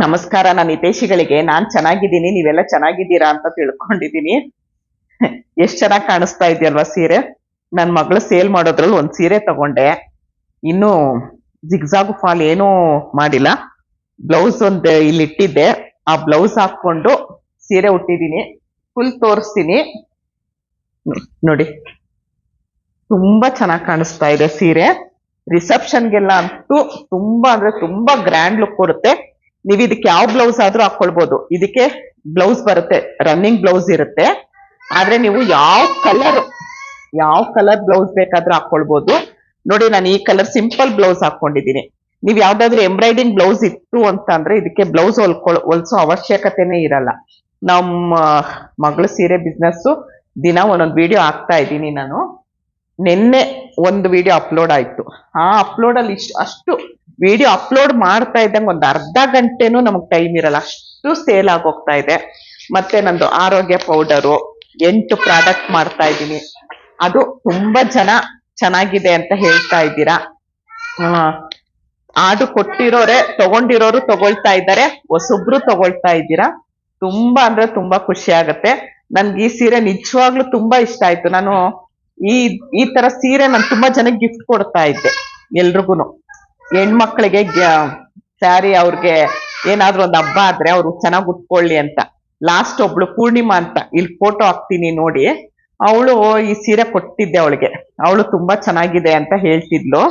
ನಮಸ್ಕಾರ, ನಾನು ಹಿತೇಶಿಗಳಿಗೆ ನಾನ್ ಚೆನ್ನಾಗಿದ್ದೀನಿ, ನೀವೆಲ್ಲ ಚೆನ್ನಾಗಿದ್ದೀರಾ ಅಂತ ತಿಳ್ಕೊಂಡಿದ್ದೀನಿ. ಎಷ್ಟ್ ಚೆನ್ನಾಗಿ ಕಾಣಿಸ್ತಾ ಇದೆಯಲ್ವಾ ಸೀರೆ? ನನ್ ಮಗಳು ಸೇಲ್ ಮಾಡೋದ್ರಲ್ಲಿ ಒಂದ್ ಸೀರೆ ತಗೊಂಡೆ. ಇನ್ನು ಜಿಗ್ಜಾಗು ಫಾಲ್ ಏನೂ ಮಾಡಿಲ್ಲ. ಬ್ಲೌಸ್ ಒಂದ್ ಇಲ್ಲಿ ಇಟ್ಟಿದ್ದೆ. ಆ ಬ್ಲೌಸ್ ಹಾಕೊಂಡು ಸೀರೆ ಉಟ್ಟಿದ್ದೀನಿ. ಫುಲ್ ತೋರಿಸ್ತೀನಿ. ನೋಡಿ. ತುಂಬಾ ಚೆನ್ನಾಗಿ ಕಾಣಿಸ್ತಾ ಇದೆ ಸೀರೆ. ರಿಸೆಪ್ಷನ್ಗೆಲ್ಲ ಅಂತೂ ತುಂಬಾ ಅಂದ್ರೆ ತುಂಬಾ ಗ್ರ್ಯಾಂಡ್ ಲುಕ್ ಕೊಡುತ್ತೆ. ನೀವ್ ಇದಕ್ಕೆ ಯಾವ ಬ್ಲೌಸ್ ಆದ್ರೂ ಹಾಕೊಳ್ಬಹುದು ಇದಕ್ಕೆ ಬ್ಲೌಸ್ ಬರುತ್ತೆ ರನ್ನಿಂಗ್ ಬ್ಲೌಸ್ ಇರುತ್ತೆ. ಆದ್ರೆ ನೀವು ಯಾವ ಕಲರ್ ಯಾವ ಕಲರ್ ಬ್ಲೌಸ್ ಬೇಕಾದ್ರೂ ಹಾಕೊಳ್ಬಹುದು ನೋಡಿ, ನಾನು ಈ ಕಲರ್ ಸಿಂಪಲ್ ಬ್ಲೌಸ್ ಹಾಕೊಂಡಿದ್ದೀನಿ. ನೀವು ಯಾವ್ದಾದ್ರು ಎಂಬ್ರಾಯ್ಡಿಂಗ್ ಬ್ಲೌಸ್ ಇತ್ತು ಅಂತ ಅಂದ್ರೆ ಇದಕ್ಕೆ ಬ್ಲೌಸ್ ಹೊಲ್ಕೊಳ್, ಹೊಲ್ಸೋ ಅವಶ್ಯಕತೆನೇ ಇರಲ್ಲ. ನಮ್ಮ ಮಗಳ ಸೀರೆ ಬಿಸ್ನೆಸ್ ದಿನ ಒಂದೊಂದು ವಿಡಿಯೋ ಹಾಕ್ತಾ ಇದ್ದೀನಿ ನಾನು. ನಿನ್ನೆ ಒಂದು ವಿಡಿಯೋ ಅಪ್ಲೋಡ್ ಆಯ್ತು. ಆ ಅಪ್ಲೋಡ್ ಅಲ್ಲಿ ಇಷ್ಟು, ಅಷ್ಟು ವಿಡಿಯೋ ಅಪ್ಲೋಡ್ ಮಾಡ್ತಾ ಇದ್ದಂಗೆ ಒಂದು ಅರ್ಧ ಗಂಟೆನೂ ನಮಗೆ ಟೈಮ್ ಇರಲ್ಲ. ಅಷ್ಟು ಸೇಲ್ ಆಗೋಗ್ತಾ ಇದೆ. ಮತ್ತೆ ನಂದು ಆರೋಗ್ಯ ಪೌಡರು ಎಂಟು ಪ್ರಾಡಕ್ಟ್ ಮಾಡ್ತಾ ಇದ್ದೀನಿ. ಅದು ತುಂಬಾ ಜನ ಚೆನ್ನಾಗಿದೆ ಅಂತ ಹೇಳ್ತಾ ಇದ್ದೀರಾ? ಆಡು ಕೊಟ್ಟಿರೋರೆ, ತಗೊಂಡಿರೋರು ತಗೊಳ್ತಾ ಇದ್ದಾರೆ. ಹೊಸೊಬ್ರು ತಗೊಳ್ತಾ ಇದ್ದೀರಾ? ತುಂಬಾ ಅಂದ್ರೆ ತುಂಬಾ ಖುಷಿ ಆಗತ್ತೆ. ನನ್ಗೆ ಈ ಸೀರೆ ನಿಜವಾಗ್ಲೂ ತುಂಬಾ ಇಷ್ಟ ಆಯ್ತು. ನಾನು ಈ ಈ ತರ ಸೀರೆ ನಾನು ತುಂಬಾ ಜನಕ್ಕೆ ಗಿಫ್ಟ್ ಕೊಡ್ತಾ ಇದ್ದೆ ಎಲ್ರಿಗೂನು. ಹೆಣ್ಮಕ್ಳಿಗೆ ಸ್ಯಾರಿ ಅವ್ರಿಗೆ ಏನಾದ್ರೂ ಒಂದು ಹಬ್ಬ ಆದ್ರೆ ಅವ್ರು ಚೆನ್ನಾಗಿ ಉಟ್ಕೊಳ್ಳಿ ಅಂತ. ಲಾಸ್ಟ್ ಒಬ್ಳು ಪೂರ್ಣಿಮಾ ಅಂತ. ಇಲ್ಲಿ ಫೋಟೋ ಹಾಕ್ತೀನಿ ನೋಡಿ. ಅವಳು ಈ ಸೀರೆ ಕೊಟ್ಟಿದ್ದೆ ಅವಳಿಗೆ. ಅವಳು ತುಂಬಾ ಚೆನ್ನಾಗಿದೆ ಅಂತ ಹೇಳ್ತಿದ್ಲು.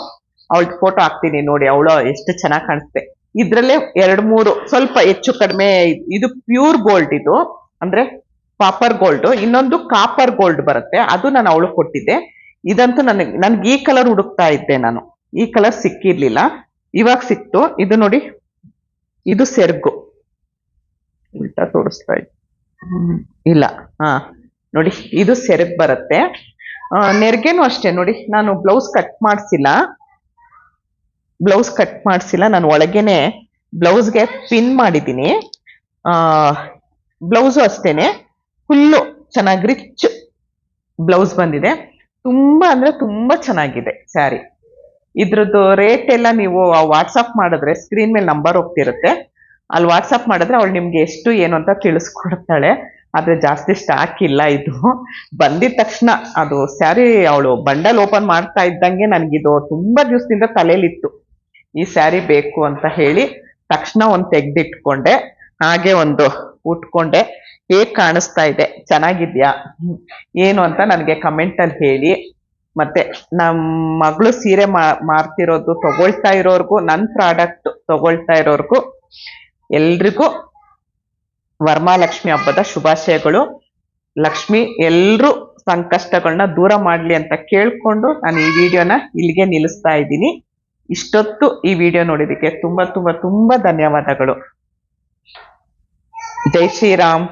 ಅವಳ ಫೋಟೋ ಹಾಕ್ತೀನಿ ನೋಡಿ. ಅವಳು ಎಷ್ಟು ಚೆನ್ನಾಗಿ ಕಾಣಿಸ್ತೆ. ಇದ್ರಲ್ಲೇ ಎರಡ್ ಮೂರು, ಸ್ವಲ್ಪ ಹೆಚ್ಚು ಕಡಿಮೆ ಇದು ಪ್ಯೂರ್ ಗೋಲ್ಡ್ ಇದು. ಅಂದ್ರೆ ಪಾಪರ್ ಗೋಲ್ಡ್ ಇನ್ನೊಂದು ಕಾಪರ್ ಗೋಲ್ಡ್ ಬರುತ್ತೆ. ಅದು ನಾನು ಅವಳು ಕೊಟ್ಟಿದ್ದೆ. ಇದಂತೂ ನನಗೆ, ನನ್ಗೆ ಈ ಕಲರ್ ಹುಡುಕ್ತಾ ಇದ್ದೆ ನಾನು. ಈ ಕಲರ್ ಸಿಕ್ಕಿರ್ಲಿಲ್ಲ. ಇವಾಗ ಸಿಕ್ತು. ಇದು ನೋಡಿ, ಇದು ಸೆರ್ಗು. ಉಲ್ಟಾ ತೋರಿಸ್ತಾ ಇಲ್ಲ. ಹಾ, ನೋಡಿ, ಇದು ಸೆರಗ್ ಬರುತ್ತೆ. ನೆರ್ಗೆನೂ ಅಷ್ಟೇ. ನೋಡಿ, ನಾನು ಬ್ಲೌಸ್ ಕಟ್ ಮಾಡಿಸಿಲ್ಲ. ಬ್ಲೌಸ್ ಕಟ್ ಮಾಡಿಸಿಲ್ಲ. ನಾನು ಒಳಗೇನೆ ಬ್ಲೌಸ್ಗೆ ಪಿನ್ ಮಾಡಿದ್ದೀನಿ. ಬ್ಲೌಸು ಅಷ್ಟೇನೆ. ಫುಲ್ಲು ಚೆನ್ನಾಗಿ ರಿಚ್ ಬ್ಲೌಸ್ ಬಂದಿದೆ. ತುಂಬಾ ಅಂದ್ರೆ ತುಂಬಾ ಚೆನ್ನಾಗಿದೆ ಸ್ಯಾರಿ ಇದ್ರದ್ದು ರೇಟ್ ಎಲ್ಲ ನೀವು ವಾಟ್ಸಪ್ ಮಾಡಿದ್ರೆ ಸ್ಕ್ರೀನ್ ಮೇಲೆ ನಂಬರ್ ಹೋಗ್ತಿರುತ್ತೆ. ಅಲ್ಲಿ ವಾಟ್ಸಪ್ ಮಾಡಿದ್ರೆ ಅವಳು ನಿಮ್ಗೆ ಎಷ್ಟು, ಏನು ಅಂತ ತಿಳಿಸ್ಕೊಡ್ತಾಳೆ. ಆದ್ರೆ ಜಾಸ್ತಿ ಸ್ಟಾಕ್ ಇಲ್ಲ ಇದು. ಬಂದಿದ ತಕ್ಷಣ ಅದು ಸ್ಯಾರಿ ಅವಳು ಬಂಡಲ್ ಓಪನ್ ಮಾಡ್ತಾ ಇದ್ದಂಗೆ ನನಗಿದು ತುಂಬಾ ದಿವಸದಿಂದ ತಲೆಯಲ್ಲಿತ್ತು ಈ ಸ್ಯಾರಿ ಬೇಕು ಅಂತ ಹೇಳಿ ತಕ್ಷಣ ಒಂದು ತೆಗ್ದಿಟ್ಕೊಂಡೆ. ಹಾಗೆ ಒಂದು ಉಟ್ಕೊಂಡೆ. ಹೇಗ್ ಕಾಣಿಸ್ತಾ ಇದೆ? ಚೆನ್ನಾಗಿದ್ಯಾ? ಏನು ಅಂತ ನನಗೆ ಕಮೆಂಟ್ ಅಲ್ಲಿ ಹೇಳಿ. ಮತ್ತೆ ನಮ್ಮ ಮಗಳು ಸೀರೆ ಮಾರ್ತಿರೋದು ತಗೊಳ್ತಾ ಇರೋರ್ಗು ನನ್ನ ಪ್ರಾಡಕ್ಟ್ ತಗೊಳ್ತಾ ಇರೋರ್ಗು, ಎಲ್ರಿಗೂ ವರಮಹಾಲಕ್ಷ್ಮಿ ಹಬ್ಬದ ಶುಭಾಶಯಗಳು. ಲಕ್ಷ್ಮಿ, ಎಲ್ರೂ ಸಂಕಷ್ಟಗಳನ್ನ ದೂರ ಮಾಡ್ಲಿ ಅಂತ ಕೇಳ್ಕೊಂಡು ನಾನು ಈ ವಿಡಿಯೋನ ಇಲ್ಲಿಗೆ ನಿಲ್ಲಿಸ್ತಾ ಇದ್ದೀನಿ. ಇಷ್ಟೊತ್ತು ಈ ವಿಡಿಯೋ ನೋಡಿದಕ್ಕೆ ತುಂಬಾ ತುಂಬಾ ತುಂಬಾ ಧನ್ಯವಾದಗಳು. ಜೈ ಶ್ರೀರಾಮ್.